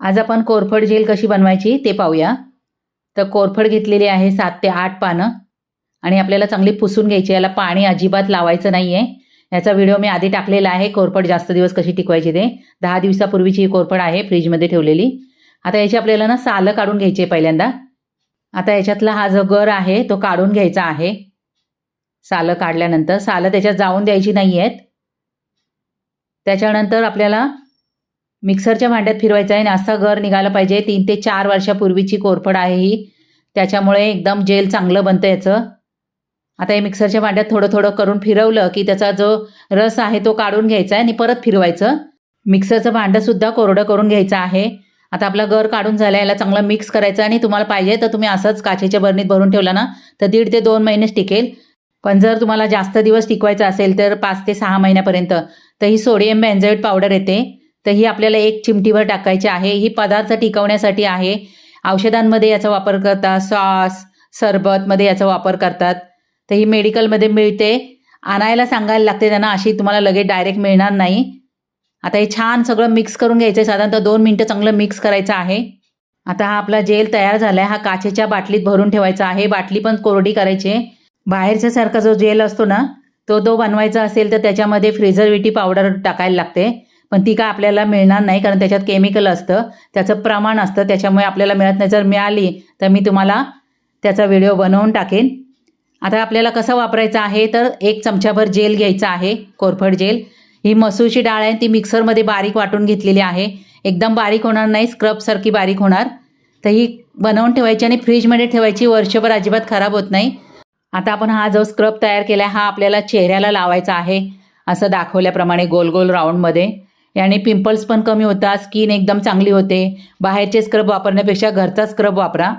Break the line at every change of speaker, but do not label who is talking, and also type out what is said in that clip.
आज आपण कोरफड जेल कशी बनवायची ते पाहूया. तर कोरफड घेतलेली आहे सात ते आठ पानं. आणि आपल्याला चांगली पुसून घ्यायची याला पाणी अजिबात लावायचं नाही आहे याचा व्हिडिओ मी आधी टाकलेला आहे. कोरफड जास्त दिवस कशी टिकवायची ते. दहा दिवसापूर्वीची ही कोरफड आहे फ्रीजमध्ये ठेवलेली. आता याची आपल्याला ना सालं काढून घ्यायची आहे पहिल्यांदा. आता याच्यातला हा जो गर आहे तो काढून घ्यायचा आहे. सालं काढल्यानंतर. सालं त्याच्यात जाऊन द्यायची नाही आहेत त्याच्यानंतर आपल्याला मिक्सरच्या भांड्यात फिरवायचं आहे नाश्ता घर निघालं निघाला पाहिजे. तीन ते चार वर्षापूर्वीची कोरफड आहे ही. त्याच्यामुळे एकदम जेल चांगलं बनतं याचं. आता हे मिक्सरच्या भांड्यात थोडं थोडं करून फिरवलं की त्याचा जो रस आहे तो काढून घ्यायचा आहे आणि परत फिरवायचं. मिक्सरचं भांडंसुद्धा कोरडं करून घ्यायचं आहे. आता आपला गर काढून झाला याला चांगलं मिक्स करायचं आणि तुम्हाला पाहिजे तर तुम्ही असंच काचेच्या बरणीत भरून ठेवला ना तर दीड ते दोन महिनेच टिकेल. पण जर तुम्हाला जास्त दिवस टिकवायचं असेल तर पाच ते सहा महिन्यापर्यंत. तर ही सोडियम बेन्झाईट पावडर येते. तर ही आपल्याला एक चिमटीभर टाकायची आहे. ही पदार्थ टिकवण्यासाठी आहे. औषधांमध्ये याचा वापर करतात. सॉस सरबतमध्ये याचा वापर करतात. तर ही मेडिकलमध्ये मिळते. आणायला सांगायला लागते त्यांना अशी तुम्हाला लगेच डायरेक्ट मिळणार नाही. आता हे छान सगळं मिक्स करून घ्यायचं आहे साधारणतः दोन मिनटं चांगलं मिक्स करायचं आहे. आता हा आपला जेल तयार झाला आहे हा काचेच्या बाटलीत भरून ठेवायचा आहे. बाटली पण कोरडी करायची. आहे बाहेरच्या सारखा जो जेल असतो ना तो तो बनवायचा असेल तर त्याच्यामध्ये फ्रिझरविटी पावडर टाकायला लागते. पण ती काय आपल्याला मिळणार नाही कारण त्याच्यात केमिकल असतं त्याचं प्रमाण असतं त्याच्यामुळे आपल्याला मिळत नाही. जर मिळाली तर मी तुम्हाला त्याचा व्हिडिओ बनवून टाकेन. आता आपल्याला कसं वापरायचं आहे तर एक चमचाभर जेल घ्यायचा आहे कोरफड जेल. ही मसूरची डाळ आहे ती मिक्सरमध्ये बारीक वाटून घेतलेली आहे. एकदम बारीक होणार नाही स्क्रबसारखी बारीक होणार. तर ही बनवून ठेवायची आणि फ्रीजमध्ये ठेवायची वर्षभर अजिबात खराब होत नाही. आता आपण हा जो स्क्रब तयार केला आहे हा आपल्याला चेहऱ्याला लावायचा आहे असं दाखवल्याप्रमाणे गोल गोल राऊंडमध्ये याने पिंपल्स पण कमी होतात स्किन एकदम चांगली होते. बाहेरचे स्क्रब वापरण्यापेक्षा घरचा स्क्रब वापरा.